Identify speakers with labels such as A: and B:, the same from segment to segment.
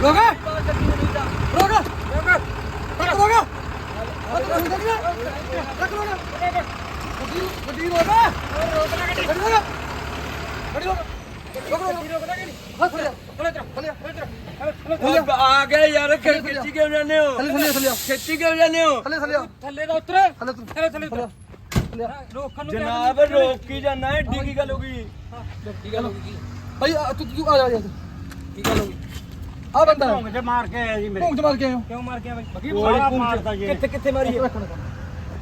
A: ਰੋਕ ਰੋਕ ਰੋਕ ਰੋਕ ਰੋਕ ਲੋ ਨਾ ਗੱਡੀ ਗੱਡੀ ਰੋਕ ਗੱਡੀ ਰੋਕ ਗੱਡੀ ਰੋਕ ਰੋਕ ਰੋਕ ਥੱਲੇ ਥੱਲੇ
B: ਆ ਗਏ ਯਾਰ ਖਿੱਚੀ ਕਿਉਂ ਜਾਂਦੇ ਹੋ?
A: ਥੱਲੇ ਥੱਲੇ ਥੱਲੇ।
B: ਖਿੱਚੀ ਕਿਉਂ ਜਾਂਦੇ ਹੋ?
A: ਥੱਲੇ ਥੱਲੇ।
C: ਥੱਲੇ ਦਾ ਉਤਰ।
A: ਥੱਲੇ
C: ਥੱਲੇ। ਥੱਲੇ ਉਤਰ। ਨੂੰ
B: ਜਨਾਬ ਰੋਕ ਕੀ ਜਾਣਾ ਏਡੀ ਕੀ ਗੱਲ ਹੋ ਗਈ?
C: ਕੀ ਗੱਲ ਹੋ ਗਈ।
A: ਭਾਈ ਆ ਤੂੰ ਤੂੰ ਆ ਜਾ ਯਾਰ
C: ਕੀ ਗੱਲ ਹੋ ਗਈ?
A: ਆ ਬੰਦਾ। ਹੈ।
D: ਚ ਮਾਰ ਕੇ ਆਇਆ ਜੀ ਮੇਰੇ।
A: ਭੂੰਗ ਚ ਮਾਰ ਕੇ ਆਇਓ
C: ਕਿਉਂ ਮਾਰ ਕੇ ਬਈ?
D: ਸਾਰਾ ਮਾਰਤਾ ਜੀ।
B: ਕਿੱਥੇ ਕਿੱਥੇ ਮਾਰੀ ਹੈ?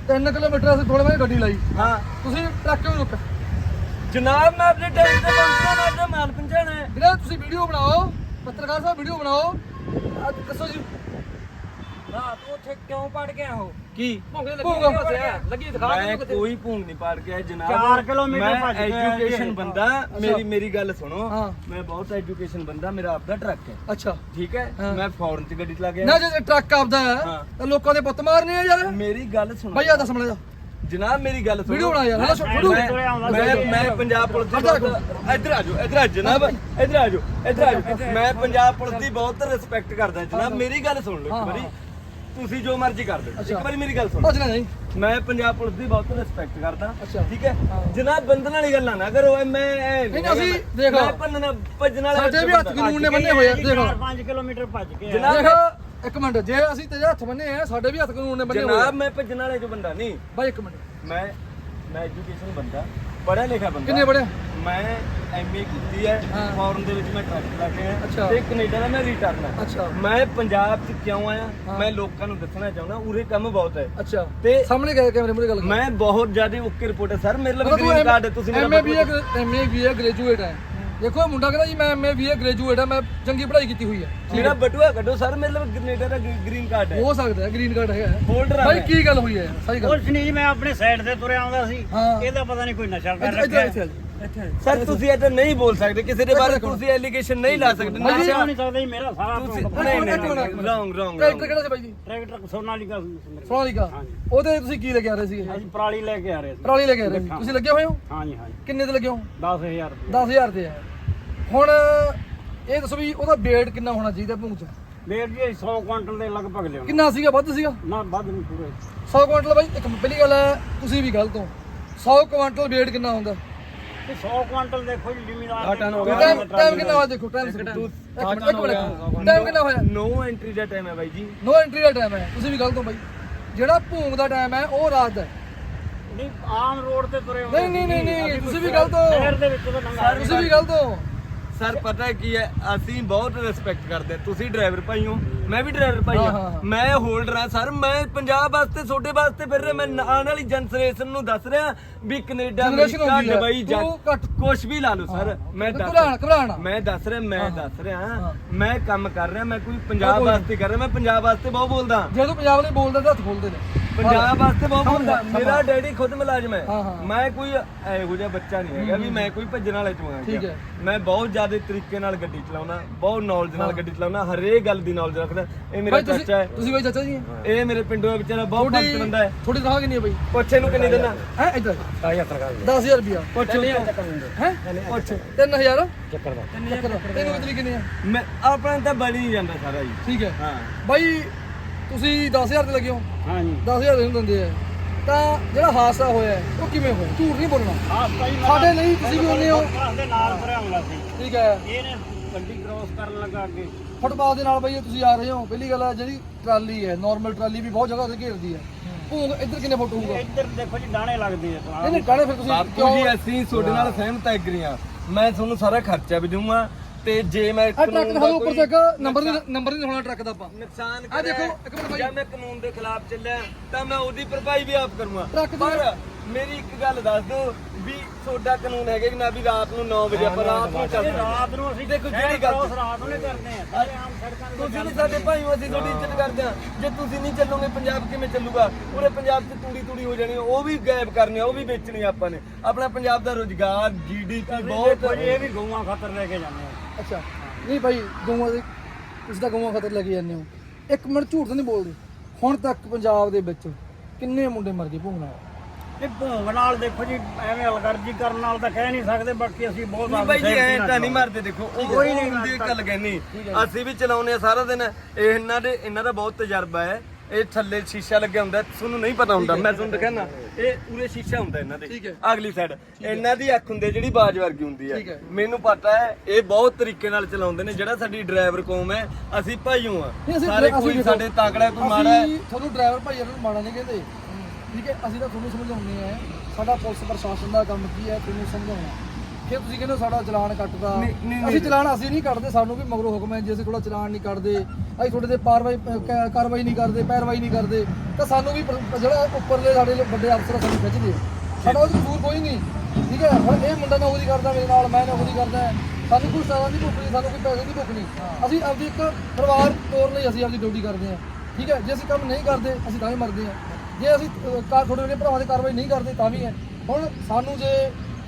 A: 3 ਕਿਲੋਮੀਟਰ ਅਸੀਂ ਥੋੜੇ ਮੈਂ ਗੱਡੀ ਲਾਈ।
B: ਹਾਂ।
A: ਤੁਸੀਂ ਟਰੱਕ ਕਿਉਂ ਰੁਕ?
B: ਜਨਾਬ ਮੈਂ ਆਪਣੇ ਟਾਈਮ ਤੇ ਪਹੁੰਚਣਾ ਮੈਂ ਤੇ ਮਾਲ ਪਹੁੰਚਾਣਾ ਹੈ।
A: ਵੀਰੇ ਤੁਸੀਂ ਵੀਡੀਓ ਬਣਾਓ। ਪੱਤਰਕਾਰ ਸਾਹਿਬ ਵੀਡੀਓ ਬਣਾਓ। ਅੱਜ ਦੱਸੋ ਜੀ।
C: ਹਾਂ ਤੂੰ ਉੱਥੇ ਕਿਉਂ ਪੜ ਗਿਆ ਹੋ
B: ਕੀ?
C: ਭੌਂਕ। ਲੱਗੀ ਹੋਇਆ ਲੱਗੀ ਦਿਖਾ
B: ਮੈਂ ਕੋਈ ਭੂੰਗ ਨਹੀਂ ਪਾੜ ਜਨਾਬ।
D: ਕਿਲੋਮੀਟਰ ਭੱਜ।
B: ਐਜੂਕੇਸ਼ਨ ਬੰਦਾ ਮੇਰੀ ਮੇਰੀ ਗੱਲ ਸੁਣੋ।
A: ਹਾਂ।
B: ਮੈਂ ਬਹੁਤ ਐਜੂਕੇਸ਼ਨ ਬੰਦਾ ਮੇਰਾ ਆਪਦਾ ਟਰੱਕ ਹੈ।
A: ਅੱਛਾ।
B: ਠੀਕ ਹੈ?
A: ਹਾਂ।
B: ਮੈਂ ਫੌਰਨ ਚ ਗੱਡੀ ਚਲਾ ਗਿਆ
A: ਨਾ ਜੇ ਟਰੱਕ ਆਪਦਾ ਹੈ
B: ਹਾਂ।
A: ਤਾਂ ਲੋਕਾਂ ਦੇ ਪੁੱਤ ਮਾਰਨੇ ਆ ਯਾਰ।
B: ਮੇਰੀ ਗੱਲ ਸੁਣੋ।
A: ਭਾਈ ਆ ਦੱਸ ਮੜਾ
B: ਜਨਾਬ ਮੇਰੀ ਗੱਲ ਸੁਣੋ।
A: ਵੀਡੀਓ ਬਣਾ ਯਾਰ ਹਲਾ ਛੋੜੂ
B: ਮੈਂ ਮੈਂ ਮੈਂ ਪੰਜਾਬ ਪੁਲਿਸ ਦੀ ਬਹੁਤ ਇੱਧਰ ਆ ਜਾਓ ਇੱਧਰ ਆ ਜਨਾਬ। ਇੱਧਰ ਆ ਜਾਓ ਇੱਧਰ ਆ ਜਾਓ। ਮੈਂ ਪੰਜਾਬ ਪੁਲਿਸ ਦੀ ਬਹੁਤ ਰਿਸਪੈਕਟ ਕਰਦਾ ਜਨਾਬ ਮੇਰੀ ਗੱਲ ਸੁਣ ਲਓ ਇੱਕ ਵਾਰੀ। ਤੁਸੀਂ ਜੋ ਮਰਜ਼ੀ ਕਰ ਦਿਓ।
A: ਅੱਛਾ।
B: ਇੱਕ ਵਾਰੀ ਮੇਰੀ ਗੱਲ ਸੁਣੋ।
A: ਭੱਜਣਾ ਨਹੀਂ
B: ਮੈਂ ਪੰਜਾਬ ਪੁਲਿਸ ਦੀ ਬਹੁਤ ਰਿਸਪੈਕਟ ਕਰਦਾ
A: ਅੱਛਾ।
B: ਠੀਕ ਹੈ। ਜਨਾਬ ਬੰਦਨ ਵਾਲੀ ਗੱਲਾਂ ਨਾ ਕਰੋ ਐ ਮੈਂ ਐ
A: ਨਹੀਂ, ਅਸੀਂ ਦੇਖ ਲਓ।
B: ਮੈਂ ਭੰਨਣਾ ਭੱਜਣ ਵਾਲਾ
A: ਸਾਡੇ ਵੀ ਹੱਥ ਕਾਨੂੰਨ ਨੇ ਬੰਨੇ ਹੋਏ ਆ ਦੇਖ
D: 5 ਕਿਲੋਮੀਟਰ ਭੱਜ ਕੇ ਆਇਆ।
B: ਜਨਾਬ
A: ਦੇਖ ਇੱਕ ਮਿੰਟ ਜੇ ਅਸੀਂ ਤੇਰੇ ਹੱਥ ਬੰਨੇ ਆ ਸਾਡੇ ਵੀ ਹੱਥ ਕਾਨੂੰਨ ਨੇ ਬੰਨੇ ਹੋਏ
B: ਜਨਾਬ ਮੈਂ ਭੱਜਣ ਵਾਲੇ ਜੋ ਬੰਦਾ ਨਹੀਂ।
A: ਭਾਈ ਇੱਕ ਮਿੰਟ।
B: ਮੈਂ ਮੈਂ ਐਜੂਕੇਸ਼ਨ ਬੰਦਾ ਪੜਿਆ ਲਿਖਿਆ ਬੰਦਾ।
A: ਕਿੰਨੇ ਪੜਿਆ
B: ਮੈਂ ਐਮਏ ਕੀਤੀ ਹੈ
A: ਹਾਂ।
B: ਫੋਰਨ ਦੇ ਵਿੱਚ ਮੈਂ ਟਰੱਕ ਚਲਾ ਕੇ
A: ਅੱਛਾ।
B: ਆਇਆ ਤੇ ਕੈਨੇਡਾ ਦਾ ਮੈਂ ਰਿਟਰਨ ਆ।
A: ਅੱਛਾ।
B: ਮੈਂ ਪੰਜਾਬ 'ਚ ਕਿਉਂ ਆਇਆ?
A: ਹਾਂ।
B: ਮੈਂ ਲੋਕਾਂ ਨੂੰ ਦੱਸਣਾ ਚਾਹੁੰਦਾ ਉਰੇ ਕੰਮ ਬਹੁਤ ਹੈ।
A: ਅੱਛਾ।
B: ਤੇ
A: ਸਾਹਮਣੇ ਗਏ ਕੈਮਰੇ ਮੂਹਰੇ ਗੱਲ ਕਰ।
B: ਮੈਂ ਬਹੁਤ ਜ਼ਿਆਦਾ ਓਕੇ ਰਿਪੋਰਟ ਹੈ। ਸਰ ਮੇਰੇ ਲਈ ਗ੍ਰੀਨ ਕਾਰਡ ਹੈ ਤੁਸੀਂ ਮੇਰਾ
A: MA BA MA BA graduate ਹੈ। ਦੇਖੋ ਇਹ ਮੁੰਡਾ ਕਹਿੰਦਾ ਜੀ ਮੈਂ ਐਮਏ ਬੀਏ ਗ੍ਰੈਜੂਏਟ ਹੈ ਮੈਂ ਚੰਗੀ ਪੜ੍ਹਾਈ ਕੀਤੀ ਹੋਈ ਹੈ।
B: ਮੇਰਾ ਬਟੂਆ ਕੱਢੋ ਸਰ ਮੇਰੇ ਲਈ ਕੈਨੇਡਾ ਦਾ ਗ੍ਰੀਨ ਕਾਰਡ ਹੈ।
A: ਹੋ ਸਕਦਾ ਹੈ ਗ੍ਰੀਨ ਕਾਰਡ ਹੈਗਾ
B: ਹੋਲਡਰ ਆ
A: ਭਾਈ। ਕੀ ਗੱਲ ਹੋਈ ਹੈ? ਸਹੀ ਗੱਲ।
D: ਕੁਛ ਨਹੀਂ ਜੀ ਮੈਂ ਆਪਣੇ ਸਾਈਡ ਤੇ ਤੁਰਿਆ ਆਉਂਦਾ ਸੀ।
A: ਹਾਂ।
D: ਇਹਦਾ ਪਤਾ ਨਹੀਂ ਕੋਈ ਨਸ਼ਾ ਕਰ ਰੱਖਿਆ।
A: ਇੱਥੇ ਆ ਜੀ।
B: ਸਰ ਤੁਸੀਂ ਇਹ ਨਹੀਂ ਬੋਲ ਸਕਦੇ। ਕਿਸੇ ਦੇ ਬਾਰੇ। ਤੁਸੀਂ ਐਲੀਗੇਸ਼ਨ ਨਹੀਂ ਲਾ ਸਕਦੇ।
A: ਜੀ,
B: ਨਸ਼ਾ-
D: ਨਹੀਂ ਸਕਦਾ ਜੀ ਮੇਰਾ ਸਾਰਾ
B: ਨਹੀਂ ਨਹੀਂ। ਰੋਂਗ ਰੋਂਗ
A: ਟਰੈਕਟਰ ਕਿਹੜਾ ਸੀ ਬਾਈ ਜੀ?
D: ਟਰੈਕਟਰ ਸੋਨਾਲੀਕਾ
A: ਸੋਨਾਲੀਕਾ ਉਹਦੇ ਤੁਸੀਂ ਕੀ ਲੱਗਿਆ ਰਹੇ ਸੀਗੇ?
D: ਅਸੀਂ ਪਰਾਲੀ ਲੈ ਕੇ ਆ ਰਹੇ ਸੀ।
A: ਪਰਾਲੀ ਲੈ ਕੇ ਆ ਰਹੇ ਸੀ। ਤੁਸੀਂ ਲੱਗੇ ਹੋਏ ਹੋ?
D: ਹਾਂਜੀ ਹਾਂਜੀ।
A: ਕਿੰਨੇ ਤੇ ਲੱਗੇ ਹੋ?
D: 10000 ਰੁਪਏ
A: 10000 ਤੇ ਹੈ ਹੁਣ ਇਹ ਦੱਸੋ ਵੀ ਉਹਦਾ weight ਕਿੰਨਾ ਹੋਣਾ ਚਾਹੀਦਾ ਭੂੰਗ ਚ?
D: ਵੇਟ ਜੀ 100 ਕੁਇੰਟਲ ਦੇ ਲਗਭਗ ਲਿਆਉਣਾ।
A: ਕਿੰਨਾ ਸੀਗਾ? ਵੱਧ ਸੀਗਾ?
D: ਨਾ ਵੱਧ ਨਹੀਂ ਪੂਰੇ।
A: 100 ਕੁਇੰਟਲ ਬਾਈ ਇੱਕ ਪਹਿਲੀ ਗੱਲ ਹੈ ਤੁਸੀਂ ਵੀ ਗਲਤ ਹੋ। 100 ਕੁਇੰਟਲ weight ਕਿੰਨਾ ਹੁੰਦਾ?
D: ਤੇ 100 ਕੁਇੰਟਲ ਦੇਖੋ ਜੀ ਜ਼ਿਮੀਦਾਰ
B: ਟਨ ਹੋ
A: ਟਾਈਮ ਟਾਈਮ ਕਿੰਨਾ ਹੋਇਆ ਦੇਖੋ ਟਾਈਮ ਇੱਕ ਮਿੰਟ ਇੱਕ ਮਿੰਟ। ਟਾਈਮ ਕਿੰਨਾ ਹੋਇਆ?
B: ਨੋ ਐਂਟਰੀ ਦਾ ਟਾਈਮ ਹੈ ਬਾਈ ਜੀ।
A: ਨੋ ਐਂਟਰੀ ਦਾ ਟਾਈਮ ਹੈ। ਤੁਸੀਂ ਵੀ ਗਲਤ ਹੋ ਬਾਈ। ਜਿਹੜਾ ਭੂੰਗ ਦਾ ਟਾਈਮ ਹੈ ਉਹ ਰਾਤ ਦਾ ਹੈ।
D: ਨਹੀਂ ਆਮ ਰੋਡ ਤੇ ਤੁਰੇ ਹੁੰਦੇ
A: ਨਹੀਂ ਨਹੀਂ ਨਹੀਂ ਨਹੀਂ ਤੁਸੀਂ ਵੀ ਗਲਤ ਹੋ
D: ਸ਼ਹਿਰ ਦੇ ਵਿੱਚ ਤਾਂ ਲੰਘਾ
A: ਤੁਸੀਂ ਵੀ ਗਲਤ ਹੋ
B: ਸਰ ਪਤਾ ਕੀ ਹੈ ਅਸੀਂ ਬਹੁਤ ਰਿਸਪੈਕਟ ਕਰਦੇ ਹਾਂ। ਤੁਸੀਂ ਡਰਾਈਵਰ ਭਾਈ ਹੋ ਮੈਂ ਵੀ ਡਰਾਈਵਰ ਭਾਈ
A: ਹਾਂ,
B: ਹਾਂ
A: ਹਾਂ।
B: ਮੈਂ ਹੋਲਡਰ ਹਾਂ ਸਰ ਮੈਂ ਪੰਜਾਬ ਵਾਸਤੇ ਤੁਹਾਡੇ ਵਾਸਤੇ ਫਿਰ ਰਿਹਾ। ਮੈਂ ਆਉਣ ਵਾਲੀ ਜਨਰੇਸ਼ਨ ਨੂੰ ਦੱਸ ਰਿਹਾ ਵੀ ਕੈਨੇਡਾ
A: Generation
B: ਅਮਰੀਕਾ
A: ਹੁੰਦੀ ਹੈ।
B: ਦੁਬਈ ਜਾਂ
A: ਤੂੰ ਘੱਟ-
B: ਕੁਝ ਵੀ ਲਾ ਲਓ ਸਰ। ਮੈਂ ਦੱਸ
A: ਘਬਰਾਣਾ ਘਬਰਾਣਾ।
B: ਮੈਂ ਦੱਸ ਰਿਹਾ ਮੈਂ
A: ਹਾਂ,
B: ਦੱਸ ਰਿਹਾ।
A: ਹਾਂ।
B: ਮੈਂ ਕੰਮ ਕਰ ਰਿਹਾ ਮੈਂ ਕੋਈ ਪੰਜਾਬ
A: ਕੋਈ
B: ਵਾਸਤੇ ਕਰ ਰਿਹਾ ਮੈਂ ਪੰਜਾਬ ਵਾਸਤੇ ਬਹੁਤ ਬੋਲਦਾ।
A: ਜੇ ਤੂੰ ਪੰਜਾਬ ਲਈ ਬੋਲਦਾ ਤਾਂ ਹੱਥ ਖੋਲਦੇ ਨੇ।
B: ਪੰਜਾਬ ਵਾਸਤੇ ਬਹੁਤ
A: ਗਿਆ,
B: ਮੇਰਾ। ਡੈਡੀ ਖੁਦ ਮੁਲਾਜ਼ਮ ਹੈ। ਮੈਂ ਕੋਈ ਇਹੋ ਜਿਹਾ ਬੱਚਾ ਨਹੀਂ ਹੈਗਾ ਵੀ ਮੈਂ ਕੋਈ ਭੱਜਣ ਵਾਲੇ ਚੋਂ ਆ। ਮੈਂ ਬਹੁਤ ਜ਼ਿਆਦਾ ਤਰੀਕੇ ਨਾਲ ਗੱਡੀ ਚਲਾਉਣਾ ਬਹੁਤ ਨੌਲੇਜ ਨਾਲ ਗੱਡੀ ਚਲਾਉਣਾ ਹਰੇਕ ਗੱਲ ਦੀ ਨੌਲੇਜ ਰੱਖਦਾ। ਇਹ ਮੇਰਾ ਚਾਚਾ ਹੈ।
A: ਤੁਸੀਂ ਬਾਈ ਚਾਚਾ ਜੀ?
B: ਇਹ ਮੇਰੇ ਪਿੰਡੋਂ ਦਾ ਵਿਚਾਰਾ ਬਹੁਤ ਭਗਤ ਬੰਦਾ ਹੈ।
A: ਥੋੜੀ ਤਨਖਾਹ ਕਿੰਨੀ ਹੈ ਬਾਈ
B: ਪੁੱਛੇ ਨੂੰ ਕਿੰਨੀ ਦਿੰਦਾ।
A: ਹੈ ਇੱਧਰ। 10000 ਰੁਪਿਆ
B: ਪੁੱਛ
A: ਹੈ?
B: ਪੁੱਛ।
A: 3000
D: ਚੱਕਰ ਦਾ।
A: ਤੈਨੂੰ ਕਿਤਨੀ ਕਿੰਨੀ ਹੈ
B: ਮੈਂ ਆਪਣਾ ਤਾਂ ਬਣੀ ਨਹੀਂ ਜਾਂਦਾ ਸਾਰਾ ਜੀ
A: ਠੀਕ ਹੈ।
B: ਹਾਂ।
A: ਬਾਈ ਤੁਸੀਂ 10000 ਤੇ ਲੱਗੇ ਹੋ?
D: ਹਾਂਜੀ।
A: 10000 ਦੇ ਦਿੰਦੇ ਆ। ਤਾਂ ਜਿਹੜਾ ਹਾਦਸਾ ਹੋਇਆ ਹੈ, ਉਹ ਕਿਵੇਂ ਹੋਇਆ? ਝੂਠ ਨਹੀਂ ਬੋਲਣਾ।
D: ਆਹ ਭਾਈ ਮੈਂ
A: ਸਾਡੇ ਲਈ ਤੁਸੀਂ ਵੀ ਉਹਨੇ ਹੋ
D: ਫੁੱਟਪਾਥ ਦੇ ਨਾਲ ਹੁੰਦਾ ਸੀ।
A: ਠੀਕ ਹੈ।
D: ਇਹਨੇ ਗੱਡੀ ਕ੍ਰੋਸ ਕਰਨ ਲੱਗਾ ਅੱਗੇ।
A: ਫੁੱਟਪਾਥ ਦੇ ਨਾਲ ਬਾਈ ਤੁਸੀਂ ਆ ਰਹੇ ਹੋ ਪਹਿਲੀ ਗੱਲ ਹੈ ਜਿਹੜੀ ਟਰਾਲੀ ਹੈ ਨਾਰਮਲ ਟਰਾਲੀ ਵੀ ਬਹੁਤ ਜਗ੍ਹਾ ਤੇ ਘੇਰਦੀ ਹੈ। ਭੂੰਗ ਇੱਧਰ ਕਿੰਨੇ ਫੁੱਟ ਹੋਊਗਾ?
D: ਇੱਧਰ ਦੇਖੋ ਜੀ ਦਾਣੇ ਲੱਗਦੇ ਆ
A: ਇਹਨੇ ਕਾਹਨੇ ਫਿਰ ਤੁਸੀਂ
B: ਬਾਪੂ
A: ਕਿਉਂ
B: ਜੀ ਅਸੀਂ ਤੁਹਾਡੇ ਨਾਲ ਸਹਿਮਤ ਐਗਰੀ ਹਾਂ। ਮੈਂ ਤੁਹਾਨੂੰ ਸਾਰਾ ਖਰਚਾ ਵੀ ਦਊਂਗਾ ਤੇ ਜੇ ਮੈਂ
A: ਆ ਟਰੱਕ
B: ਕਾਨੂੰਨ ਦਾ
A: ਦਿਖਾਓ ਉੱਪਰ
B: ਕੋਈ
A: ਤੱਕ ਨੰਬਰ ਨਹੀਂ ਨੰਬਰ ਨਹੀਂ ਹੋਣਾ ਟਰੱਕ ਦਾ ਆਪਾਂ।
B: ਨੁਕਸਾਨ
A: ਆਹ ਦੇਖੋ, ਇੱਕ ਮਿੰਟ ਬਾਈ।
B: ਜਾਂ ਮੈਂ ਕਾਨੂੰਨ ਦੇ ਖਿਲਾਫ ਚੱਲਿਆ ਤਾਂ ਮੈਂ ਉਹਦੀ ਭਰਪਾਈ ਵੀ ਆਪ ਕਰੂੰਗਾ। ਪਰ ਮੇਰੀ ਇੱਕ ਗੱਲ ਦੱਸ ਦਿਓ ਵੀ ਤੁਹਾਡਾ ਕਾਨੂੰਨ ਹੈਗਾ ਕਿ ਨਾ ਵੀ ਰਾਤ ਨੂੰ 9 ਵਜੇ ਆਪਾਂ ਰਾਤ ਨੂੰ ਚੱਲ
D: ਰਾਤ ਨੂੰ ਅਸੀਂ
B: ਦੇਖੋ ਜਿਹੜੀ ਗੱਲ
D: ਰਾਤ ਨੂੰ ਕਰਦੇ ਆ ਸਾਰੇ ਆਮ ਸੜਕਾਂ ਤੇ
B: ਤੁਸੀਂ ਵੀ ਸਾਡੇ ਭਾਈ ਹੋ ਅਸੀਂ ਤੁਹਾਡੀ ਇੱਜ਼ਤ ਕਰਦੇ ਹਾਂ। ਜੇ ਤੁਸੀਂ ਨਹੀਂ ਚੱਲੋਗੇ ਪੰਜਾਬ ਕਿਵੇਂ ਚੱਲੂਗਾ? ਪੂਰੇ ਪੰਜਾਬ 'ਚ ਤੂੜੀ ਤੂੜੀ ਹੋ ਜਾਣੀ ਉਹ ਵੀ ਗਾਇਬ ਕਰਨੀ ਆ ਉਹ ਵੀ ਵੇਚਣੀ ਆ ਆਪਾਂ ਨੇ। ਆਪਣਾ ਪੰਜਾਬ ਦਾ ਰੋਜ਼ਗਾਰ ਜੀਡੀਪੀ ਬਹੁਤ
D: ਬਹੁਤ ਇਹ ਵੀ ਗਊਆਂ ਖਾਤਰ ਲੈ ਕੇ ਜਾਂਦੇ ਆ।
A: ਅੱਛਾ। ਨਹੀਂ ਭਾਈ ਗਊਆਂ ਦੇ ਤੁਸੀਂ ਤਾਂ ਗਊਆਂ ਖਤਰ ਲੈ ਕੇ ਜਾਂਦੇ ਹੋ। ਇੱਕ ਮਿੰਟ ਝੂਠ ਤਾਂ ਨਹੀਂ ਬੋਲਦੇ। ਹੁਣ ਤੱਕ ਪੰਜਾਬ ਦੇ ਵਿੱਚ ਕਿੰਨੇ ਮੁੰਡੇ ਮਰ ਗਏ ਭੂੰਗ ਨਾਲ?
D: ਇਹ ਭੋਗ ਨਾਲ ਦੇਖੋ ਜੀ ਐਵੇਂ ਅਲਗਰਜੀ ਕਰਨ ਨਾਲ ਤਾਂ ਕਹਿ ਨਹੀਂ ਸਕਦੇ ਬਾਕੀ ਅਸੀਂ ਬਹੁਤ
B: ਨਹੀਂ ਬਾਈ ਜੀ ਐ ਤਾਂ ਨਹੀਂ ਮਾਰਦੇ ਦੇਖੋ। ਉਹ ਕੋਈ ਨਹੀਂ ਹੁੰਦੀ ਗੱਲ ਕਹਿਨੀ ਅਸੀਂ ਵੀ ਚਲਾਉਨੇ ਆ ਸਾਰਾ ਦਿਨ। ਇਹ ਇਹਨਾਂ ਦੇ ਇਹਨਾਂ ਦਾ ਬਹੁਤ ਤਜਰਬਾ ਹੈ। ਇਹ ਥੱਲੇ ਸ਼ੀਸ਼ਾ ਲੱਗਿਆ ਹੁੰਦਾ ਤੁਹਾਨੂੰ ਨਹੀਂ ਪਤਾ ਹੁੰਦਾ ਮੈਂ ਤੁਹਾਨੂੰ ਦਿਖਾਣਾ। ਇਹ ਉਰੇ ਸ਼ੀਸ਼ਾ ਹੁੰਦਾ ਇਹਨਾਂ ਦੇ। ਅਗਲੀ ਸਾਈਡ ਇਹਨਾਂ ਦੀ ਅੱਖ ਹੁੰਦੀ ਜਿਹੜੀ ਬਾਜ ਵਰਗੀ ਹੁੰਦੀ
A: ਹੈ।
B: ਮੈਨੂੰ ਪਤਾ ਹੈ ਇਹ ਬਹੁਤ ਤਰੀਕੇ ਨਾਲ ਚਲਾਉਂਦੇ ਨੇ ਜਿਹੜਾ ਸਾਡੀ ਡਰਾਈਵਰ ਕੌਮ ਹੈ ਅਸੀਂ ਭਾਈਓ ਆ ਸਾਰੇ ਕੋਈ ਸਾਡੇ ਤਾਕੜਾ ਕੋਈ ਮਾੜਾ ਹੈ।
A: ਤੁਹਾਨੂੰ ਡਰਾਈਵਰ ਭਾਈਆਂ ਨੂੰ ਮਾੜਾ ਨਹੀਂ ਕਹਿੰਦੇ। ਠੀਕ ਹੈ ਅਸੀਂ ਤਾਂ ਤੁਹਾਨੂੰ ਸਮਝਾਉਂਦੇ ਆ ਸਾਡਾ ਪੁਲਿਸ ਪ੍ਰਸ਼ਾਸਨ ਦਾ ਕੰਮ ਕੀ ਹੈ ਤੁਹਾਨੂੰ ਸਮਝਾਉਣਾ ਫਿਰ ਤੁਸੀਂ ਕਹਿੰਦੇ ਹੋ ਸਾਡਾ ਚਲਾਨ ਕੱਟਦਾ।
B: ਨਹੀਂ, ਨਹੀਂ,
A: ਅਸੀਂ ਚਲਾਨ ਅਸੀਂ ਨਹੀਂ ਕੱਟਦੇ ਸਾਨੂੰ ਵੀ ਮਗਰੋਂ ਹੁਕਮ ਹੈ ਜੇ ਅਸੀਂ ਥੋੜਾ ਚਲਾਨ ਨਹੀਂ ਕੱਟਦੇ ਅਸੀਂ ਤੁਹਾਡੇ ਤੇ ਅਹ, ਕਾ- ਕਾਰਵਾਈ ਨਹੀਂ ਕਰਦੇ ਪੈਰਵਾਈ ਨਹੀਂ ਕਰਦੇ ਤਾਂ ਸਾਨੂੰ ਵੀ ਪਰ- ਜਿਹੜਾ ਉੱਪਰਲੇ ਸਾਡੇ ਲੋ- ਵੱਡੇ ਅਫਸਰ ਆ, ਸਾਨੂੰ ਖਿੱਚਦੇ। ਆ। ਸਾਡਾ ਉਹ ਕਸੂਰ ਕੋਈ ਨਹੀਂ ਠੀਕ ਹੈ? ਹੁਣ ਇਹ ਮੁੰਡਾ ਨੌਕਰੀ ਕਰਦਾ ਮੇਰੇ ਨਾਲ ਮੈਂ ਨੌਕਰੀ ਕਰਦਾ ਸਾਨੂੰ ਕੋਈ ਸਜ਼ਾ ਨਹੀਂ ਭੁਗਤਣੀ ਸਾਨੂੰ ਕੋਈ ਪੈਸੇ ਨਹੀਂ ਭੁਗਤਣੀ ਅਸੀਂ ਆਪਦੀ ਇੱਕ ਪਰਿਵਾਰ ਤੋਰਨ ਲਈ ਅਸੀਂ ਆਪਦੀ ਡਿਊਟੀ ਕਰਦੇ ਹਾਂ ਠੀਕ ਹੈ? ਜੇ ਅਸੀਂ ਕੰਮ ਨਹੀਂ ਕਰਦੇ ਅਸੀਂ ਤਾਂ ਵੀ ਮਰਦੇ ਹਾਂ। ਜੇ ਅਸੀਂ ਅਹ, ਕਾਰ ਤੁਹਾਡੇ ਵਰਗੇ ਭਰਾਵਾਂ ਦੀ ਕਾਰਵਾਈ ਨਹੀਂ ਕਰਦੇ ਤਾਂ ਵੀ ਹੈ। ਹੁਣ ਸਾਨੂੰ ਜੇ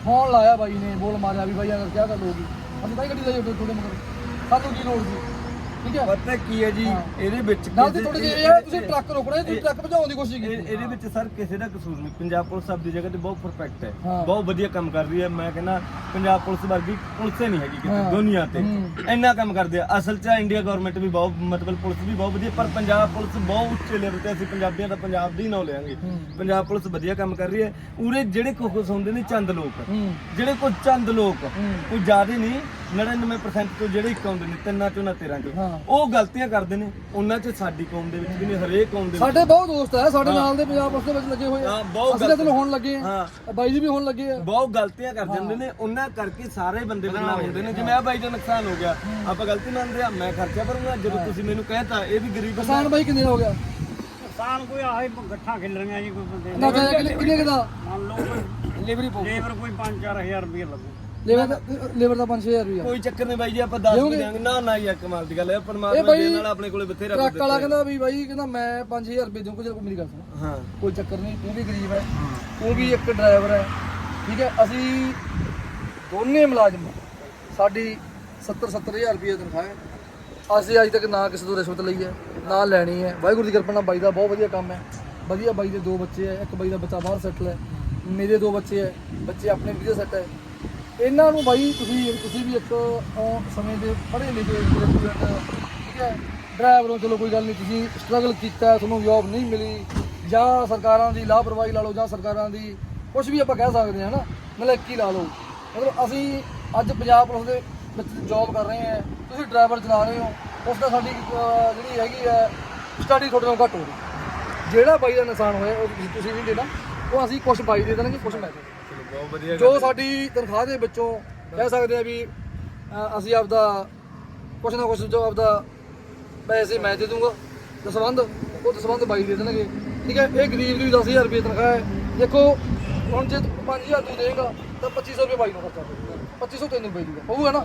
A: ਫੋਨ ਲਾਇਆ ਬਾਈ ਨੇ, ਬੋਲ ਮਾਰਿਆ ਵੀ ਬਾਈ ਅਗਰ ਕਿਆ ਗੱਲ ਹੋਗੀ ਅਸੀਂ ਤਾਂ ਗੱਡੀ ਲਾਈ ਤੁਹਾਡੇ ਮਗਰ। ਸਾਨੂੰ ਕੀ ਲੋੜ ਸੀ? ਠੀਕ ਹੈ?
B: ਪਤਾ ਕੀ ਹੈ ਜੀ ਇਹਦੇ ਵਿੱਚ
A: ਨਾਲ ਤੇ
B: ਕਿਸੇ-
A: ਤੁਹਾਡੇ ਜੇ
B: ਇਹ-
A: ਤੁਸੀਂ ਟਰੱਕ ਰੋਕਣਾ ਤੁਸੀਂ ਟਰੱਕ ਭਜਾਉਣ ਦੀ ਕੋਸ਼ਿਸ਼ ਕੀਤੀ।
B: ਇਹਦੇ ਵਿੱਚ ਸਰ ਕਿਸੇ ਦਾ ਕਸੂਰ ਨਹੀਂ। ਪੰਜਾਬ ਪੁਲਿਸ ਆਪਦੀ ਜਗ੍ਹਾ ਤੇ ਬਹੁਤ ਪਰਫੈਕਟ ਹੈ। ਬਹੁਤ ਵਧੀਆ ਕੰਮ ਕਰ ਰਹੀ ਹੈ। ਮੈਂ ਕਹਿੰਦਾ ਪੰਜਾਬ ਪੁਲਿਸ ਵਰਗੀ ਪੁਲਿਸ ਨਹੀਂ ਹੈਗੀ। ਕਿਤੇ ਦੁਨੀਆ ਤੇ। ਇੰਨਾ ਕੰਮ ਕਰਦੇ ਆ। ਅਸਲ 'ਚ ਇੰਡੀਆ ਗਵਰਨਮੈਂਟ ਵੀ ਬਹੁਤ ਮਤਲਬ ਪੁਲਿਸ ਵੀ ਬਹੁਤ ਵਧੀਆ ਪਰ ਪੰਜਾਬ ਪੁਲਿਸ ਬਹੁਤ ਉੱਚੇ ਲੈਵਲ ਤੇ ਅਸੀਂ ਪੰਜਾਬੀਆਂ ਦਾ ਪੰਜਾਬ ਦੀ ਨਾਂ ਲਿਆਂਗੇ। ਪੰਜਾਬ ਪੁਲਿਸ ਵਧੀਆ ਕੰਮ ਕਰ ਰਹੀ ਹੈ। ਉਰੇ ਜਿਹੜੇ ਕੋਕਸ ਹੁੰਦੇ ਨੇ ਚੰਦ ਲੋਕ। ਜਿਹੜੇ ਕੁਝ ਚੰਦ ਲੋਕ।
A: ਹੂੰ।
B: ਕੋਈ ਜ਼ਿਆਦਾ ਨਹੀਂ 99% ਤੋਂ ਜਿਹੜੇ ਇੱਕ ਆਉਂਦੇ ਨੇ ਤਿੰਨਾਂ ਚੋਂ ਨਾ 13 ਚੋਂ। ਉਹ ਗਲਤੀਆਂ ਕਰਦੇ ਨੇ ਉਹਨਾਂ 'ਚ ਸਾਡੀ ਕੌਮ ਦੇ ਵਿੱਚ ਵੀ ਨਹੀਂ ਹਰੇਕ ਕੌਮ ਦੇ ਵਿੱਚ।
A: ਸਾਡੇ ਬਹੁਤ ਦੋਸਤ ਹੈ ਸਾਡੇ ਨਾਲ ਦੇ ਪੰਜਾਬ ਪੁਲਿਸ ਦੇ ਵਿੱਚ ਲੱਗੇ ਹੋਏ ਆ। ਅਸੀਂ ਤਾਂ ਚਲੋ ਹੋਣ ਲੱਗੇ ਆ।
B: ਹਾਂ।
A: ਬਾਈ ਜੀ ਵੀ ਹੋਣ ਲੱਗੇ ਆ।
B: ਬਹੁਤ ਗਲਤੀਆਂ ਕਰ ਜਾਂਦੇ ਨੇ ਉਹਨਾਂ ਕਰਕੇ ਸਾਰੇ ਬੰਦੇ ਬਦਨਾਮ ਹੁੰਦੇ ਨੇ। ਜਿਵੇਂ ਆ ਬਾਈ ਦਾ ਨੁਕਸਾਨ ਹੋ ਗਿਆ ਆਪਾਂ ਗਲਤੀ ਮੰਨਦੇ ਆ ਮੈਂ ਖਰਚਾ ਭਰੂੰਗਾ ਜਦੋਂ ਤੁਸੀਂ ਮੈਨੂੰ ਕਹਿਤਾ ਇਹ ਵੀ ਗਰੀਬ ਬੰਦਾ।
A: ਕਿਸਾਨ ਬਾਈ ਕਿੰਨੇ ਹੋ ਗਿਆ?
D: ਕਿਸਾਨ ਕੋਈ ਆਹੀ ਗੱਠਾਂ ਖਿਲ ਰਹੀਆਂ ਜੀ ਕੋਈ ਬੰਦੇ
A: ਨਾ ਕਿੰਨੇ ਕਿੰਨੇ ਕੁ ਦਾ?
D: ਮੰਨ ਲਓ ਕੋਈ
A: ਲੇਬਰੀ ਪੋ
D: ਲੇਬਰ ਕੋਈ 5-4000 ਰੁਪਏ ਲੱਗੂ।
A: ਲੇਬਰ ਦਾ ਲੇਬਰ ਦਾ 5000 ਰੁਪਇਆ
B: ਕੋਈ ਚੱਕਰ ਨਹੀਂ ਬਾਈ ਜੀ ਆਪਾਂ ਦੱਸ ਵੀ ਦਿਆਂਗੇ। ਨਾ ਨਾ ਯਾਰ ਕਮਾਲ ਦੀ ਗੱਲ ਹੈ।
A: ਇਹ
B: ਪਰਮਾਤਮਾ
A: ਬਾਈ
B: ਦੇ ਨਾਲ ਆਪਣੇ ਕੋਲੇ ਬਥੇਰਾ
A: ਟਰੱਕ ਵਾਲਾ ਕਹਿੰਦਾ ਵੀ ਬਾਈ ਕਹਿੰਦਾ ਮੈਂ 5000 ਰੁਪਏ ਦਊਂਗਾ ਜੇ ਕੋਈ ਮੇਰੀ ਗੱਲ ਸੁਣ।
B: ਹੈ। ਹਾਂ
A: ਕੋਈ ਚੱਕਰ ਨਹੀਂ ਤੂੰ ਵੀ ਗਰੀਬ ਹੈ ਤੂੰ ਵੀ ਇੱਕ ਡਰਾਈਵਰ ਹੈ ਠੀਕ ਹੈ? ਅਸੀਂ ਦੋਨੇ ਮੁਲਾਜ਼ਮ ਸਾਡੀ 70 70000 ਰੁਪਏ ਤਨਖਾਹ ਹੈ। ਅਸੀਂ ਅੱਜ ਤੱਕ ਨਾ ਕਿਸੇ ਤੋਂ ਰਿਸ਼ਵਤ ਲਈ ਹੈ ਨਾ ਲੈਣੀ ਹੈ। ਵਾਹਿਗੁਰੂ ਦੀ ਕਿਰਪਾ ਨਾਲ ਬਾਈ ਦਾ ਬਹੁਤ ਵਧੀਆ ਕੰਮ ਹੈ। ਵਧੀਆ ਬਾਈ ਦੇ ਦੋ ਬੱਚੇ ਹੈ ਇੱਕ ਬਾਈ ਦਾ ਬੱਚਾ ਬਾਹਰ ਸੈਟਲ ਹੈ। ਮੇਰੇ ਦੋ ਬੱਚੇ ਹੈ ਬੱਚੇ ਆਪਣੇ ਵਧੀਆ ਸੈੱਟ ਹੈ। ਇਹਨਾਂ ਨੂੰ ਬਾਈ ਤੁਸੀਂ ਤੁਸੀਂ ਵੀ ਇੱਕ ਅਹ, ਸਮੇਂ ਦੇ ਪੜ੍ਹੇ ਲਿਖੇ ਗ੍ਰੈਜੂਏਟ ਠੀਕ ਹੈ? ਡਰਾਈਵਰ ਹੋ ਚਲੋ ਕੋਈ ਗੱਲ ਨਹੀਂ ਤੁਸੀਂ ਸਟਰਗਲ ਕੀਤਾ ਤੁਹਾਨੂੰ ਜੌਬ ਨਹੀਂ ਮਿਲੀ ਜਾਂ ਸਰਕਾਰਾਂ ਦੀ ਲਾਪਰਵਾਹੀ ਲਾ ਲਓ ਜਾਂ ਸਰਕਾਰਾਂ ਦੀ ਕੁਝ ਵੀ ਆਪਾਂ ਕਹਿ ਸਕਦੇ ਹਾਂ ਨਾ ਨਲਾਇਕੀ ਲਾ ਲਓ। ਮਤਲਬ ਅਸੀਂ ਅੱਜ ਪੰਜਾਬ ਪੁਲਿਸ ਦੇ ਵਿੱਚ ਜੌਬ ਕਰ ਰਹੇ ਹਾਂ ਤੁਸੀਂ ਡਰਾਈਵਰ ਚਲਾ ਰਹੇ ਹੋ ਉਸ ਦਾ ਸਾਡੀ ਅਹ, ਜਿਹੜੀ ਹੈਗੀ ਹੈ ਸਟੱਡੀ ਤੁਹਾਡੇ ਨਾਲੋਂ ਘੱਟ ਹੋ ਰਹੀ। ਜਿਹੜਾ ਬਾਈ ਦਾ ਨੁਕਸਾਨ ਹੋਇਆ ਉਹ ਤੁਸੀਂ- ਤੁਸੀਂ ਨਹੀਂ ਦੇਣਾ। ਉਹ ਅਸੀਂ ਕੁਝ ਬਾਈ ਦੇ ਦੇਣਗੇ ਕੁਝ ਮੈਂ ਦੇ ਦੇਵਾਂਗਾ
B: ਚਲੋ ਬਹੁਤ ਵਧੀਆ
A: ਜੋ ਸਾਡੀ ਤਨਖਾਹ ਦੇ ਵਿੱਚੋਂ ਕਹਿ ਸਕਦੇ ਆ ਵੀ ਅ, ਅਸੀਂ ਆਪਦਾ ਕੁਛ ਨਾ ਕੁਛ ਜੋ ਆਪਦਾ ਪੈਸੇ ਮੈਂ ਦੇ ਦੂੰਗਾ। ਦਸਵੰਦ ਉਹ ਦਸਵੰਦ ਬਾਈ ਦੇ ਦੇਣਗੇ। ਠੀਕ ਹੈ ਇਹ ਗਰੀਬ ਦੀ 10000 ਰੁਪਏ ਤਨਖਾਹ ਹੈ। ਦੇਖੋ ਹੁਣ ਜੇ ਤੂੰ 5000 ਤੂੰ ਦੇਗਾ ਤਾਂ 2500 ਰੁਪਏ ਬਾਈ ਨੂੰ ਖਰਚਾ ਪਊਗਾ। 2500 ਤੈਨੂੰ ਪੈ ਜੂਗਾ ਹੋਊਗਾ ਨਾ?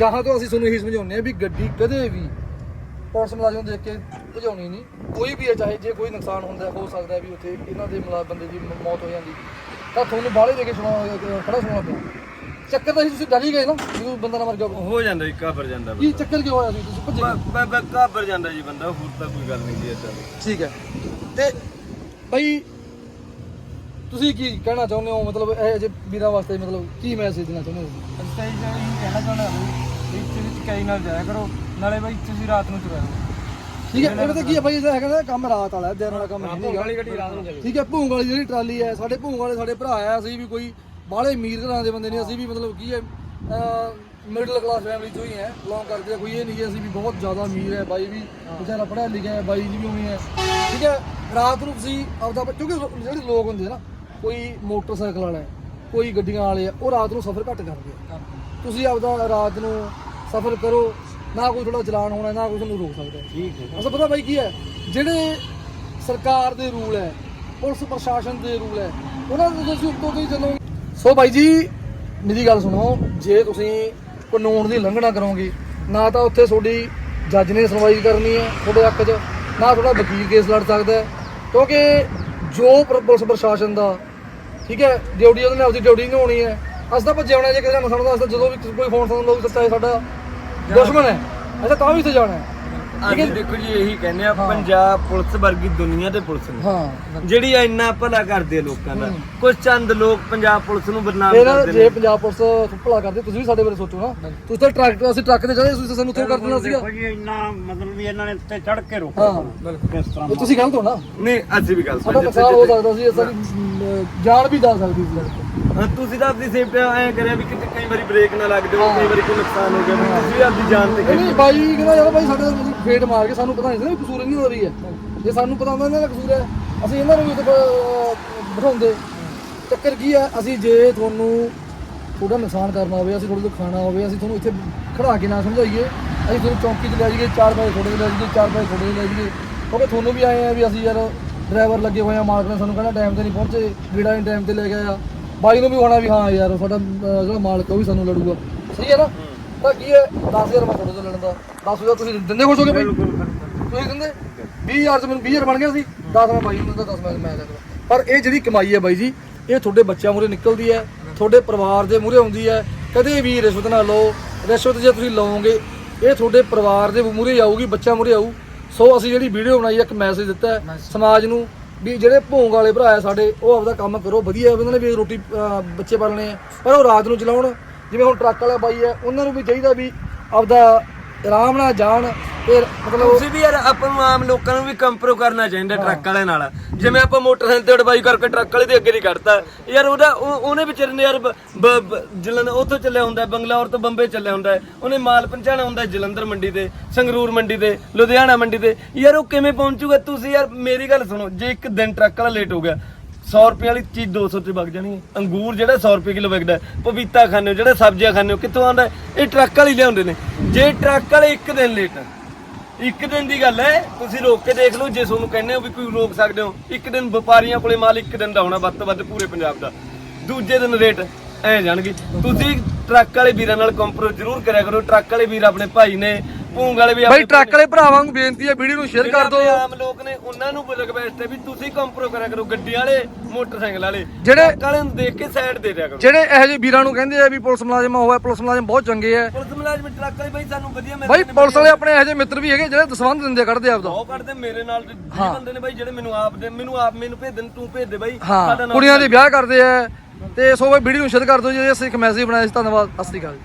A: ਗਾਹਾਂ ਤੋਂ ਅਸੀਂ ਤੁਹਾਨੂੰ ਇਹੀ ਸਮਝਾਉਂਦੇ ਆ ਵੀ ਗੱਡੀ ਕਦੇ ਵੀ ਪੁਲਿਸ ਮੁਲਾਜ਼ਮ ਦੇਖ ਕੇ ਭਜਾਉਣੀ ਨਹੀਂ। ਕੋਈ ਵੀ ਹੈ ਚਾਹੇ ਜੇ ਕੋਈ ਨੁਕਸਾਨ ਹੁੰਦਾ ਹੈ, ਸਕਦਾ ਹੈ ਵੀ ਉੱਥੇ ਇਹਨਾਂ ਦੇ ਮੁਲਾ ਬੰਦੇ ਦੀ ਮ- ਮੌਤ ਹੋ ਜਾਂਦੀ। ਤਾਂ ਤੁਹਾਨੂੰ ਬਾਹਲੇ ਦੇ ਕੇ ਸੁਣਾ ਖੜਾ ਸੁਣਾ ਪਿਆ। ਚੱਕਰ ਤਾਂ ਸੀ ਤੁਸੀਂ ਡਰ ਹੀ ਗਏ ਨਾ ਜਦੋਂ ਬੰਦਾ ਨਾ ਮਰ ਗਿਆ।
B: ਹੋ ਜਾਂਦਾ ਜੀ ਘਾਬਰ ਜਾਂਦਾ
A: ਕੀ ਚੱਕਰ ਕਿਉਂ ਹੋਇਆ ਸੀ? ਤੁਸੀਂ ਭੱਜੇ
B: ਬ- ਬ- ਘਾਬਰ ਜਾਂਦਾ ਜੀ ਬੰਦਾ ਹੋਰ ਤਾਂ ਕੋਈ ਗੱਲ ਨਹੀਂ ਜੀ ਏਦਾਂ ਦੀ।
A: ਠੀਕ ਹੈ। ਤੇ ਬਈ ਤੁਸੀਂ ਕੀ ਕਹਿਣਾ ਚਾਹੁੰਦੇ ਹੋ? ਮਤਲਬ ਇਹ ਜੇ ਵੀਰਾਂ ਵਾਸਤੇ ਮਤਲਬ ਕੀ ਮੈਸੇਜ ਦੇਣਾ ਚਾਹੁੰਦੇ ਹੋ?
C: ਅਸੀਂ ਤਾਂ ਇਹ ਕਹਿਣਾ ਚਾਹੁੰਦੇ ਹਾਂ ਵੀ ਇੱਥੇ ਵਿੱਚ ਕਈ ਨਾਲ ਜਾਇਆ ਕਰੋ। ਨਾਲੇ ਬਾਈ ਤੁਸੀਂ ਰਾਤ ਨੂੰ ਚੁਰਾਇਆ
A: ਠੀਕ ਹੈ ਇਹ ਪਤਾ ਕੀ ਹੈ ਭਾਈ ਇਹ ਹੈਗਾ ਨਾ ਕੰਮ ਰਾਤ ਵਾਲਾ ਹੈ, ਦਿਨ ਵਾਲਾ ਕੰਮ ਨਹੀਂ ਹੈਗਾ।
C: ਵਾਲੀ ਗੱਡੀ ਰਾਤ ਨੂੰ ਚੱਲੇ
A: ਠੀਕ ਹੈ ਭੂੰਗ ਵਾਲੀ ਜਿਹੜੀ ਟਰਾਲੀ ਹੈ ਸਾਡੇ ਭੂੰਗ ਵਾਲੇ ਸਾਡੇ ਭਰਾ ਆ ਅਸੀਂ ਵੀ ਕੋਈ ਬਾਹਲੇ ਅਮੀਰ ਘਰਾਂ ਦੇ ਬੰਦੇ ਨਹੀਂ ਅਸੀਂ ਵੀ ਮਤਲਬ ਕੀ ਹੈ ਮਿਡਲ ਕਲਾਸ ਫੈਮਿਲੀ ਚੋਂ ਹੀ ਹੈ ਬਿਲੋਂਗ ਕਰਦੇ ਕੋਈ ਇਹ ਨਹੀਂ ਕਿ ਅਸੀਂ ਵੀ ਬਹੁਤ ਜ਼ਿਆਦਾ ਅਮੀਰ ਹੈ ਬਾਈ ਵੀ ਵਿਚਾਰਾ ਪੜ੍ਹਿਆ ਲਿਖਿਆ ਹੈ ਬਾਈ ਜੀ ਵੀ ਉਵੇਂ ਹੈ। ਠੀਕ ਹੈ ਰਾਤ ਨੂੰ ਤੁਸੀਂ ਆਪਦਾ ਕਿਉਂਕਿ ਲੋ- ਜਿਹੜੇ ਲੋਕ ਹੁੰਦੇ ਆ ਨਾ ਕੋਈ ਮੋਟਰਸਾਈਕਲ ਵਾਲਾ ਹੈ ਕੋਈ ਗੱਡੀਆਂ ਵਾਲੇ ਆ ਉਹ ਰਾਤ ਨੂੰ ਸਫ਼ਰ ਘੱਟ ਕਰਦੇ ਆ। ਤੁਸੀਂ ਆਪਦਾ ਰਾਤ ਨੂੰ ਸਫ਼ਰ ਕਰੋ ਨਾ ਕੋਈ ਥੋੜਾ ਚਲਾਨ ਹੋਣਾ ਨਾ ਕੋਈ ਤੁਹਾਨੂੰ ਰੋਕ ਸਕਦਾ ਹੈ।
B: ਠੀਕ ਹੈ।
A: ਅਸਾਂ ਪਤਾ ਬਾਈ ਕੀ ਹੈ? ਜਿਹੜੇ ਸਰਕਾਰ ਦੇ ਰੂਲ ਹੈ ਪੁਲਿਸ ਪ੍ਰਸ਼ਾਸਨ ਦੇ ਰੂਲ ਹੈ ਉਹਨਾਂ ਦੇ ਤੁਸੀਂ ਉੱਤੋਂ ਦੀ ਚੱਲੋ ਸੋ ਬਾਈ ਜੀ ਮੇਰੀ ਗੱਲ ਸੁਣੋ ਜੇ ਤੁਸੀਂ ਕਾਨੂੰਨ ਦੀ ਉਲੰਘਣਾ ਕਰੋਗੇ ਨਾ ਤਾਂ ਉੱਥੇ ਤੁਹਾਡੀ ਜੱਜ ਨੇ ਸੁਣਵਾਈ ਕਰਨੀ ਹੈ ਤੁਹਾਡੇ ਹੱਕ 'ਚ ਨਾ ਤੁਹਾਡਾ ਵਕੀਲ ਕੇਸ ਲੜ ਸਕਦਾ ਹੈ। ਕਿਉਂਕਿ ਜੋ ਪ੍ਰ- ਪੁਲਿਸ ਪ੍ਰਸ਼ਾਸਨ ਦਾ ਠੀਕ ਹੈ ਡਿਊਟੀ ਉਹਨੇ ਆਪਦੀ ਡਿਊਟੀ ਨਿਭਾਉਣੀ ਹੈ। ਅਸੀਂ ਤਾਂ ਭੱਜੇ ਆਉਣਾ ਜੇ ਕਿਸੇ ਨੂੰ ਸੁਣਦਾ ਅਸੀਂ ਤਾਂ ਜਦੋਂ ਵੀ ਕੋਈ ਫੋਨ ਸੁਣਦਾ ਉਹ ਸੱਚਾ ਸਾਡਾ। ਦੁਸ਼ਮਣ ਹੈ। ਅੱਛਾ ਤਾਂ ਵੀ ਇੱਥੇ ਜਾਣਾ ਹੈ।
B: ਅਸੀਂ ਦੇਖੋ ਜੀ ਇਹੀ ਕਹਿੰਦੇ ਆ ਪੰਜਾਬ ਪੁਲਿਸ ਵਰਗੀ ਦੁਨੀਆ ਦੇ ਪੁਲਿਸ ਨੇ
A: ਹਾਂ।
B: ਜਿਹੜੀ ਇੰਨਾ ਭਲਾ ਕਰਦੀ ਹੈ ਲੋਕਾਂ ਦਾ। ਕੁਝ ਚੰਦ ਲੋਕ ਪੰਜਾਬ ਪੁਲਿਸ ਨੂੰ ਬਦਨਾਮ
A: ਇਹ ਨਾ
B: ਕਰਦੇ
A: ਜੇ ਪੰਜਾਬ ਪੁਲਿਸ ਭਲਾ ਕਰਦੇ ਤੁਸੀਂ ਵੀ ਸਾਡੇ ਬਾਰੇ ਸੋਚੋ ਨਾ। ਤੁਸੀਂ ਤਾਂ ਟਰੱਕ ਅਸੀਂ ਟਰੱਕ ਤੇ ਚੜੇ ਤੁਸੀਂ ਤਾਂ ਸਾਨੂੰ ਉੱਥੇ ਕਰ ਦੇਣਾ ਸੀਗਾ।
D: ਦੇਖੋ ਜੀ ਇੰਨਾ ਮਤਲਬ ਵੀ ਇਹਨਾਂ ਨੇ ਉੱਤੇ ਚੜ ਕੇ ਰੋਕਿਆ
A: ਹਾਂ।
D: ਕਿਸ ਤਰ੍ਹਾਂ
A: ਤੁਸੀਂ ਗਲਤ ਹੋ ਨਾ।
B: ਨਹੀਂ ਅਸੀਂ ਵੀ ਗੱਲ
A: ਸਾਡਾ
B: ਸਮਝਦੇ
A: ਨੁਕਸਾਨ ਹੋ ਸਕਦਾ ਸੀ ਸਾਡੀ ਜਾਨ ਵੀ ਜਾ ਸਕਦੀ ਸੀ। ਤੋਂ।
B: ਹਾਂ, ਤੁਸੀਂ ਤਾਂ ਆਪਣੀ ਸੇਫਟੀ ਐ ਕਰਿਆ ਵੀ ਕਿਤੇ ਕਈ ਵਾਰੀ ਬ੍ਰੇਕ ਨਾ ਲੱਗ ਜਾਵੇ ਕਈ ਵਾਰੀ ਕੋਈ ਨੁਕਸਾਨ ਹੋ ਗਿਆ ਵੀ ਤੁਸੀਂ ਵੀ ਆਪਣੀ ਜਾਨ ਤੇ
A: ਨਹੀਂ ਨਹੀਂ ਬਾਈ ਕਹਿੰਦਾ ਯਾਰ ਬਾਈ ਸਾਡੇ ਤੁਸੀਂ ਫੇਟ ਮਾਰ ਕੇ ਸਾਨੂੰ ਪਤਾ ਨਹੀਂ ਸੀ ਨਾ ਵੀ ਕਸੂਰ ਇਹਨਾਂ ਦਾ ਵੀ ਹੈ। ਜੇ ਸਾਨੂੰ ਪਤਾ ਹੁੰਦਾ ਇਹਨਾਂ ਦਾ ਕਸੂਰ ਹੈ ਅਸੀਂ ਇਹਨਾਂ ਨੂੰ ਵੀ ਬ- ਬਿਠਾਉਂਦੇ। ਚੱਕਰ ਕੀ ਹੈ ਅਸੀਂ ਜੇ ਤੁਹਾਨੂੰ ਥੋੜਾ ਨੁਕਸਾਨ ਕਰਨਾ ਹੋਵੇ ਅਸੀਂ ਥੋੜੇ ਤੋਂ ਖਾਣਾ ਹੋਵੇ ਅਸੀਂ ਤੁਹਾਨੂੰ ਇੱਥੇ ਖੜਾ ਕੇ ਨਾ ਸਮਝਾਈਏ ਅਸੀਂ ਤੁਹਾਨੂੰ ਚੌਂਕੀ 'ਚ ਲੈ ਜਾਈਏ ਚਾਰ ਪੈਸੇ ਥੋੜੇ ਲੈ ਜਾਈਏ ਚਾਰ ਪੈਸੇ ਥੋੜੇ ਲੈ ਜਾਈਏ। ਕਿਉਂਕਿ ਤੁਹਾਨੂੰ ਵੀ ਆਏ ਆ ਵੀ ਅਸੀਂ ਯਾਰ ਡਰਾਈਵਰ ਲੱਗੇ ਹੋਏ ਆ ਮਾਲਕ ਨੇ ਸਾਨੂੰ ਕਹਿੰਦਾ ਟਾਈਮ ਤੇ ਨਹੀਂ ਪਹੁੰਚੇ ਗੀੜਾ ਨਹੀਂ ਟਾਈਮ ਤੇ ਲੈ ਗਿਆ ਆ ਬਾਈ ਨੂੰ ਵੀ ਹੋਣਾ ਵੀ ਹਾਂ ਯਾਰ ਸਾਡਾ ਅਹ, ਜਿਹੜਾ ਮਾਲਕ ਉਹ ਵੀ ਸਾਨੂੰ ਲੜੂਗਾ। ਸਹੀ ਹੈ ਨਾ? ਤਾਂ ਕੀ ਹੈ? 10000 ਮੈਂ ਤੁਹਾਡੇ ਤੋਂ ਲੈਣ ਦਾ। 10000 ਤੁਸੀਂ ਦਿੰਦੇ ਖੁਸ਼ ਹੋ ਗਏ ਬਾਈ? ਤੁਸੀਂ ਦਿੰਦੇ? 20000 ਚ ਮੈਨੂੰ 20000 ਬਣ ਗਿਆ ਸੀ। 10 ਮੈਂ ਬਾਈ ਨੂੰ ਦਿੰਦਾ 10 ਮੈਂ ਮੈਂ ਦਿੰਦਾ ਪਰ ਇਹ ਜਿਹੜੀ ਕਮਾਈ ਹੈ ਬਾਈ ਜੀ ਇਹ ਤੁਹਾਡੇ ਬੱਚਿਆਂ ਮੂਰੇ ਨਿਕਲਦੀ ਹੈ ਤੁਹਾਡੇ ਪਰਿਵਾਰ ਦੇ ਮੂਰੇ ਆਉਂਦੀ ਹੈ। ਕਦੇ ਵੀ ਰਿਸ਼ਵਤ ਨਾ ਲਓ। ਰਿਸ਼ਵਤ ਜੇ ਤੁਸੀਂ ਲਓਗੇ ਇਹ ਤੁਹਾਡੇ ਪਰਿਵਾਰ ਦੇ ਮੂਰੇ ਆਊਗੀ ਬੱਚਾ ਮੂਰੇ ਆਊ। ਸੋ ਅਸੀਂ ਜਿਹੜੀ ਵੀਡੀਓ ਬਣਾਈ ਹੈ, ਇੱਕ ਮੈਸੇਜ ਦਿੱਤਾ ਹੈ ਸਮਾਜ ਨੂੰ ਵੀ ਜਿਹੜੇ ਭੋਂਗ ਵਾਲੇ ਭਰਾ ਆ ਸਾਡੇ ਉਹ ਆਪਦਾ ਕੰਮ ਕਰੋ ਵਧੀਆ ਉਹਨਾਂ ਨੇ ਵੀ ਰੋਟੀ ਅਹ, ਬੱਚੇ ਪਾਲਣੇ ਆ। ਪਰ ਉਹ ਰਾਤ ਨੂੰ ਚਲਾਉਣ ਜਿਵੇਂ ਹੁਣ ਟਰੱਕ ਵਾਲਾ ਬਾਈ ਹੈ ਉਹਨਾਂ ਨੂੰ ਵੀ ਚਾਹੀਦਾ ਵੀ ਆਪਦਾ ਆਰਾਮ ਨਾਲ ਜਾਣ ਤੇ ਮਤਲਬ
B: ਤੁਸੀਂ ਵੀ ਯਾਰ ਆਪਾਂ ਨੂੰ ਆਮ ਲੋਕਾਂ ਨੂੰ ਵੀ ਕੰਪਰੋ ਕਰਨਾ ਚਾਹੀਦਾ ਟਰੱਕ ਵਾਲਿਆਂ ਨਾਲ। ਜਿਵੇਂ ਆਪਾਂ ਮੋਟਰਸਾਈਕਲ ਤੇ ਅਡਵਾਈ ਕਰਕੇ ਟਰੱਕ ਵਾਲੇ ਦੇ ਅੱਗੇ ਨਹੀਂ ਕੱਢਤਾ। ਯਾਰ ਉਹਦਾ ਉਹ- ਉਹਨੇ ਵਿਚਾਰੇ ਨੇ ਯਾਰ ਬ- ਬ- ਬ- ਜਲੰਧਰ ਉੱਥੋਂ ਚੱਲਿਆ ਹੁੰਦਾ ਹੈ, ਬੰਗਲੌਰ ਤੋਂ ਬੰਬੇ ਚੱਲਿਆ ਹੁੰਦਾ। ਹੈ। ਉਹਨੇ ਮਾਲ ਪਹੁੰਚਾਉਣਾ ਹੁੰਦਾ ਹੈ ਜਲੰਧਰ ਮੰਡੀ ਤੇ ਸੰਗਰੂਰ ਮੰਡੀ ਤੇ ਲੁਧਿਆਣਾ ਮੰਡੀ ਤੇ। ਯਾਰ ਉਹ ਕਿਵੇਂ ਪਹੁੰਚੂਗਾ? ਤੁਸੀਂ ਯਾਰ ਮੇਰੀ ਗੱਲ ਸੁਣੋ ਜੇ ਇੱਕ ਦਿਨ ਟਰੱਕ ਵਾਲਾ ਲੇਟ ਹੋ ਗਿਆ 100 ਰੁਪਏ ਵਾਲੀ ਚੀਜ਼ 200 ਤੇ ਵਗ ਜਾਣੀ ਹੈ। ਅੰਗੂਰ ਜਿਹੜਾ 100 ਰੁਪਏ ਕਿਲੋ ਵਿਕਦਾ ਹੈ, ਪਪੀਤਾ ਖਾਣੇ ਹੋ ਜਿਹੜਾ ਸਬਜ਼ੀਆਂ ਖਾਣੇ ਹੋ ਕਿੱਥੋਂ ਆਉਂਦਾ ਹੈ? ਇਹ ਟਰੱਕ ਵਾਲੀ ਲਿਆਉਂਦੇ ਨੇ। ਜੇ ਟਰੱਕ ਵਾਲੇ ਇੱਕ ਦਿਨ ਲੇਟ ਇੱਕ ਦਿਨ ਦੀ ਗੱਲ ਹੈ ਤੁਸੀਂ ਰੋਕ ਕੇ ਦੇਖ ਲਓ ਜੇ ਤੁਹਾਨੂੰ ਕਹਿੰਦੇ ਹੋ ਵੀ ਕੋਈ ਰੋਕ ਸਕਦੇ ਹੋ ਇੱਕ ਦਿਨ ਵਪਾਰੀਆਂ ਕੋਲੇ ਮਾਲ ਇੱਕ ਦਿਨ ਦਾ ਹੋਣਾ ਵੱਧ ਤੋਂ ਵੱਧ ਪੂਰੇ ਪੰਜਾਬ ਦਾ। ਦੂਜੇ ਦਿਨ ਰੇਟ ਐ ਜਾਣਗੇ। ਤੁਸੀਂ ਟਰੱਕ ਵਾਲੇ ਵੀਰਾਂ ਨਾਲ ਕੰਪਰੋ ਜ਼ਰੂਰ ਕਰਿਆ ਕਰੋ। ਟਰੱਕ ਵਾਲੇ ਵੀਰ ਆਪਣੇ ਭਾਈ ਨੇ ਭੂੰਗ ਵਾਲੇ ਵੀ
A: ਬਾਈ ਟਰੱਕ ਵਾਲੇ ਭਰਾਵਾਂ ਨੂੰ ਬੇਨਤੀ ਹੈ ਵੀਡੀਓ ਨੂੰ ਸ਼ੇਅਰ ਕਰ ਦਿਓ।
B: ਆਮ ਲੋਕ ਨੇ ਉਹਨਾਂ ਨੂੰ ਰਿਕਵੈਸਟ ਹੈ ਵੀ ਤੁਸੀਂ ਕੰਪਰੋ ਕਰਿਆ ਕਰੋ ਗੱਡੀ ਵਾਲੇ ਮੋਟਰਸਾਈਕਲ ਵਾਲੇ।
A: ਜਿਹੜੇ-
B: ਵਾਲੇ ਨੂੰ ਦੇਖ ਕੇ ਸਾਈਡ ਦੇ ਦਿਆ ਕਰੋ।
A: ਜਿਹੜੇ ਇਹੋ ਜਿਹੇ ਵੀਰਾਂ ਨੂੰ ਕਹਿੰਦੇ ਆ ਵੀ ਪੁਲਿਸ ਮੁਲਾਜ਼ਮ ਹੋਇਆ ਪੁਲਿਸ ਮੁਲਾਜ਼ਮ ਬਹੁਤ ਚੰਗੇ ਆ।
B: ਪੁਲਿਸ ਮੁਲਾਜ਼ਮ ਟਰੱਕ ਵਾਲੇ ਬਾਈ ਸਾਨੂੰ ਵਧੀਆ ਮਿਲਦੇ
A: ਬਾਈ ਪੁਲਿਸ ਵਾਲੇ ਆਪਣੇ ਇਹੋ ਜਿਹੇ ਮਿੱਤਰ ਵੀ ਹੈਗੇ ਜਿਹੜੇ ਦਸਵੰਧ ਦਿੰਦੇ ਕੱਢਦੇ ਆਪਦਾ।
B: ਉਹ ਕਰਦੇ ਮੇਰੇ ਨਾਲ ਵੀਹ ਬੰਦੇ ਨੇ ਬਾਈ ਜਿਹੜੇ ਮੈਨੂੰ ਆਪ ਦੇ ਮੈਨੂੰ ਆਪ ਮੈਨੂੰ ਭੇਜ ਦੇਣ ਤੂੰ ਭੇਜ ਦੇ ਬਾਈ ਸਾਡਾ
A: ਕੁੜੀਆਂ ਦੇ ਵਿਆਹ ਕਰਦੇ ਆ। ਤੇ ਸੋ ਬਾਈ ਵੀਡੀਓ ਨੂੰ ਸ਼ੇਅਰ ਕਰ ਦਿਓ ਜੀ ਅਸੀਂ ਇੱਕ ਮੈਸੇਜ ਬਣਾਇਆ ਸੀ ਧੰਨਵਾਦ ਅਕਾਲ ਜੀ।